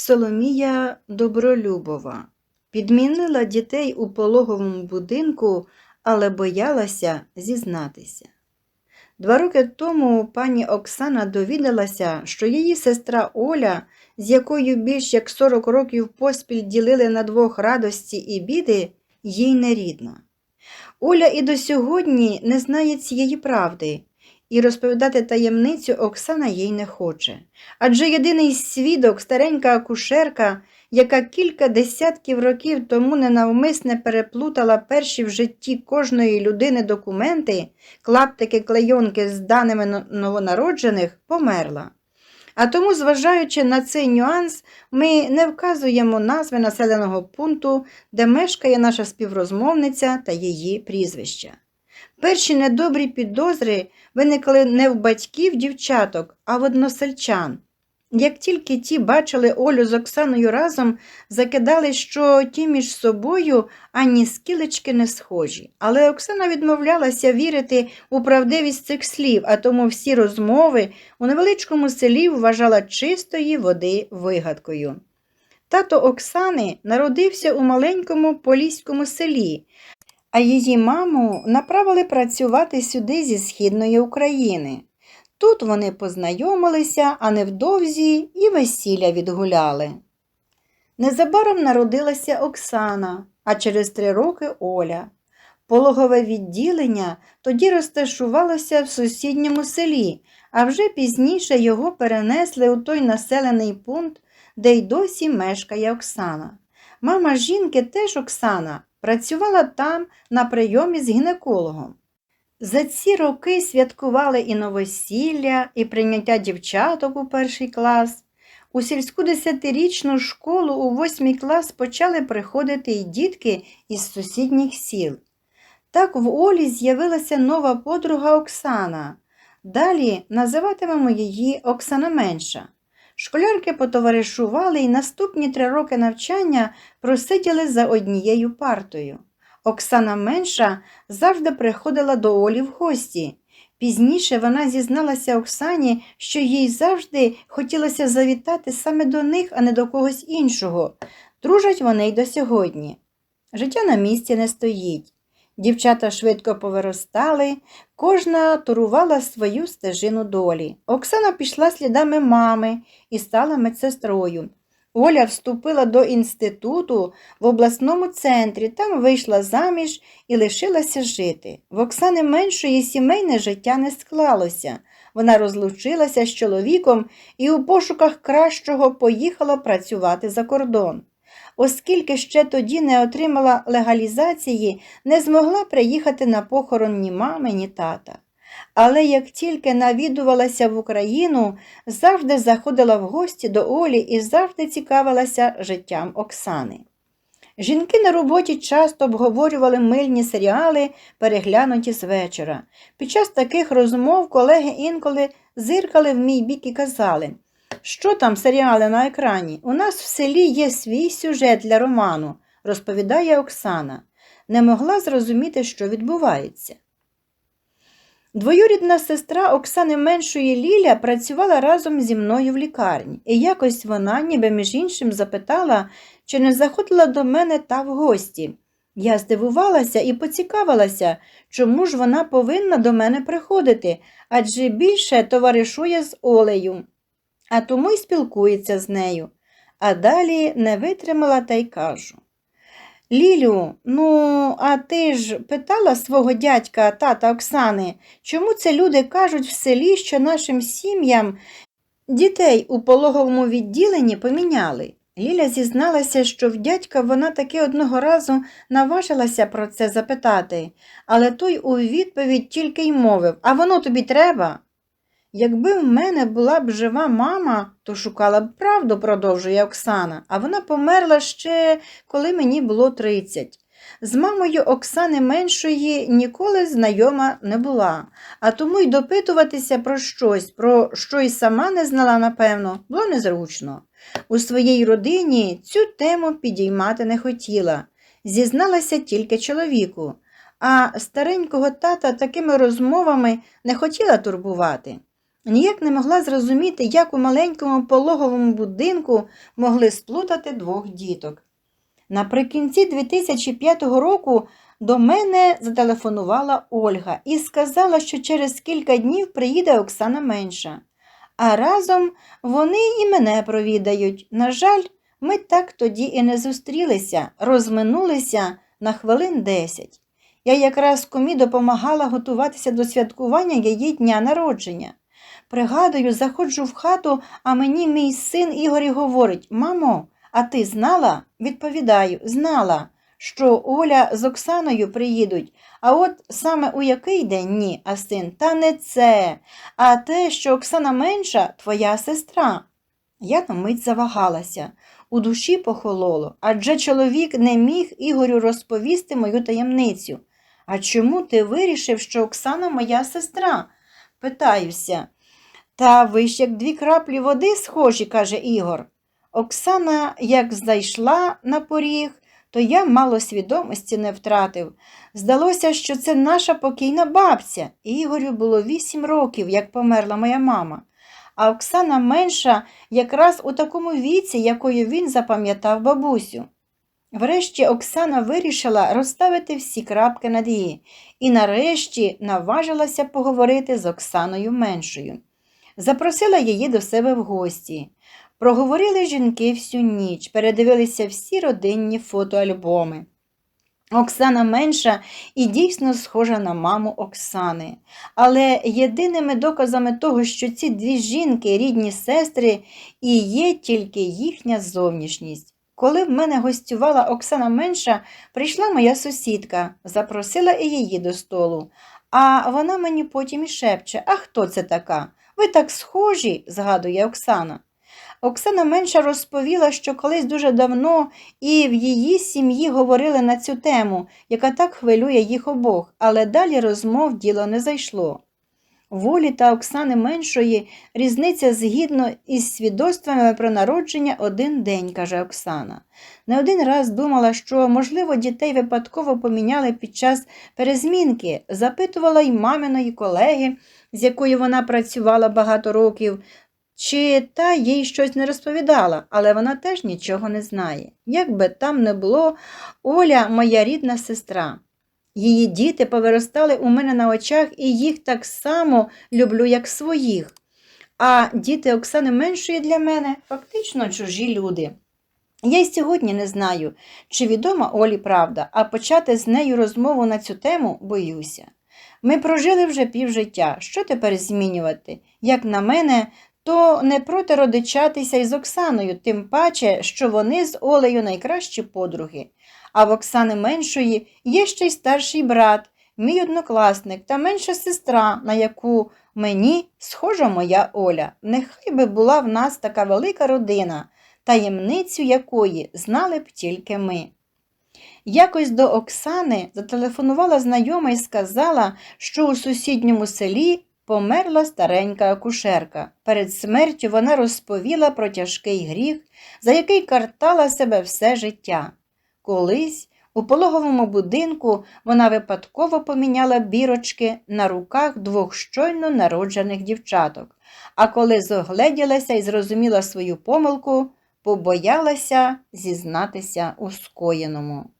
Соломія Добролюбова підмінила дітей у пологовому будинку, але боялася зізнатися. Два роки тому пані Оксана довідалася, що її сестра Оля, з якою більш як 40 років поспіль ділили на двох радості і біди, їй не рідна. Оля і до сьогодні не знає цієї правди, і розповідати таємницю Оксана їй не хоче. Адже єдиний свідок, старенька акушерка, яка кілька десятків років тому ненавмисне переплутала перші в житті кожної людини документи, клаптики клейонки з даними новонароджених, померла. А тому, зважаючи на цей нюанс, ми не вказуємо назви населеного пункту, де мешкає наша співрозмовниця та її прізвища. Перші недобрі підозри виникли не в батьків дівчаток, а в односельчан. Як тільки ті бачили Олю з Оксаною разом, закидали, що ті між собою ані скілечки не схожі. Але Оксана відмовлялася вірити у правдивість цих слів, а тому всі розмови у невеличкому селі вважала чистої води вигадкою. Тато Оксани народився у маленькому поліському селі, а її маму направили працювати сюди зі східної України. Тут вони познайомилися, а невдовзі і весілля відгуляли. Незабаром народилася Оксана, а через три роки Оля. Пологове відділення тоді розташувалося в сусідньому селі, а вже пізніше його перенесли у той населений пункт, де й досі мешкає Оксана. Мама жінки теж Оксана працювала там на прийомі з гінекологом. За ці роки святкували і новосілля, і прийняття дівчаток у перший клас. У сільську десятирічну школу у восьмий клас почали приходити й дітки із сусідніх сіл. Так в Олі з'явилася нова подруга Оксана. Далі називатимемо її Оксана Менша. Школярки потоваришували і наступні три роки навчання просиділи за однією партою. Оксана Менша завжди приходила до Олі в гості. Пізніше вона зізналася Оксані, що їй завжди хотілося завітати саме до них, а не до когось іншого. Дружать вони й до сьогодні. Життя на місці не стоїть. Дівчата швидко повиростали, кожна турувала свою стежину долі. Оксана пішла слідами мами і стала медсестрою. Оля вступила до інституту в обласному центрі, там вийшла заміж і лишилася жити. В Оксани меншої сімейне життя не склалося. Вона розлучилася з чоловіком і у пошуках кращого поїхала працювати за кордон. Оскільки ще тоді не отримала легалізації, не змогла приїхати на похорон ні мами, ні тата. Але як тільки навідувалася в Україну, завжди заходила в гості до Олі і завжди цікавилася життям Оксани. Жінки на роботі часто обговорювали мильні серіали, переглянуті з вечора. Під час таких розмов колеги інколи зиркали в мій бік і казали, що там серіали на екрані? У нас в селі є свій сюжет для роману, розповідає Оксана. Не могла зрозуміти, що відбувається. Двоюрідна сестра Оксани меншої Ліля працювала разом зі мною в лікарні, і якось вона, ніби між іншим, запитала, чи не заходила до мене та в гості. Я здивувалася і поцікавилася, чому ж вона повинна до мене приходити, адже більше товаришує з Олею, а тому й спілкується з нею. А далі не витримала та й кажу. Лілю, ну, а ти ж питала свого дядька, тата Оксани, чому це люди кажуть в селі, що нашим сім'ям дітей у пологовому відділенні поміняли? Ліля зізналася, що в дядька вона таки одного разу наважилася про це запитати, але той у відповідь тільки й мовив А воно тобі треба? Якби в мене була б жива мама, то шукала б правду, продовжує Оксана, а вона померла ще, коли мені було 30. З мамою Оксани меншої ніколи знайома не була, а тому й допитуватися про щось, про що й сама не знала, напевно, було незручно. У своїй родині цю тему підіймати не хотіла, зізналася тільки чоловіку, а старенького тата такими розмовами не хотіла турбувати. Ніяк не могла зрозуміти, як у маленькому пологовому будинку могли сплутати двох діток. Наприкінці 2005 року до мене зателефонувала Ольга і сказала, що через кілька днів приїде Оксана менша. А разом вони і мене провідають. На жаль, ми так тоді і не зустрілися, розминулися на хвилин десять. Я якраз комі допомагала готуватися до святкування її дня народження. Пригадую, заходжу в хату, а мені мій син Ігор говорить: Мамо, а ти знала? Відповідаю, знала, що Оля з Оксаною приїдуть. А от саме у який день ні, а син, та не це, а те, що Оксана менша, твоя сестра. Я на мить завагалася, у душі похололо, адже чоловік не міг Ігорю розповісти мою таємницю. А чому ти вирішив, що Оксана моя сестра? Питаюся. Та ви ж як дві краплі води схожі, каже Ігор. Оксана, як зайшла на поріг, то я мало свідомості не втратив. Здалося, що це наша покійна бабця. Ігорю було вісім років, як померла моя мама. А Оксана менша якраз у такому віці, якою він запам'ятав бабусю. Врешті Оксана вирішила розставити всі крапки над «і» і нарешті наважилася поговорити з Оксаною меншою. Запросила її до себе в гості. Проговорили жінки всю ніч, передивилися всі родинні фотоальбоми. Оксана менша і дійсно схожа на маму Оксани. Але єдиними доказами того, що ці дві жінки, рідні сестри, і є тільки їхня зовнішність. Коли в мене гостювала Оксана менша, прийшла моя сусідка, запросила і її до столу. А вона мені потім і шепче, а хто це така? Ви так схожі, згадує Оксана. Оксана менша розповіла, що колись дуже давно і в її сім'ї говорили на цю тему, яка так хвилює їх обох, але далі розмов діло не зайшло. Волі та Оксани меншої різниця згідно із свідоцтвами про народження один день, каже Оксана. Не один раз думала, що, можливо, дітей випадково поміняли під час перезмінки, запитувала й маминої колеги, з якою вона працювала багато років, чи та їй щось не розповідала, але вона теж нічого не знає. Як би там не було, Оля моя рідна сестра. Її діти повиростали у мене на очах, і їх так само люблю, як своїх. А діти Оксани меншої для мене фактично чужі люди. Я й сьогодні не знаю, чи відома Олі правда, а почати з нею розмову на цю тему боюся. Ми прожили вже півжиття. Що тепер змінювати? Як на мене, то не проти родичатися із Оксаною, тим паче, що вони з Олею найкращі подруги. А в Оксани меншої є ще й старший брат, мій однокласник та менша сестра, на яку мені схожа моя Оля. Нехай би була в нас така велика родина, таємницю якої знали б тільки ми. Якось до Оксани зателефонувала знайома і сказала, що у сусідньому селі померла старенька акушерка. Перед смертю вона розповіла про тяжкий гріх, за який картала себе все життя. Колись у пологовому будинку вона випадково поміняла бірочки на руках двох щойно народжених дівчаток, а коли зогледілася і зрозуміла свою помилку, побоялася зізнатися у скоєному.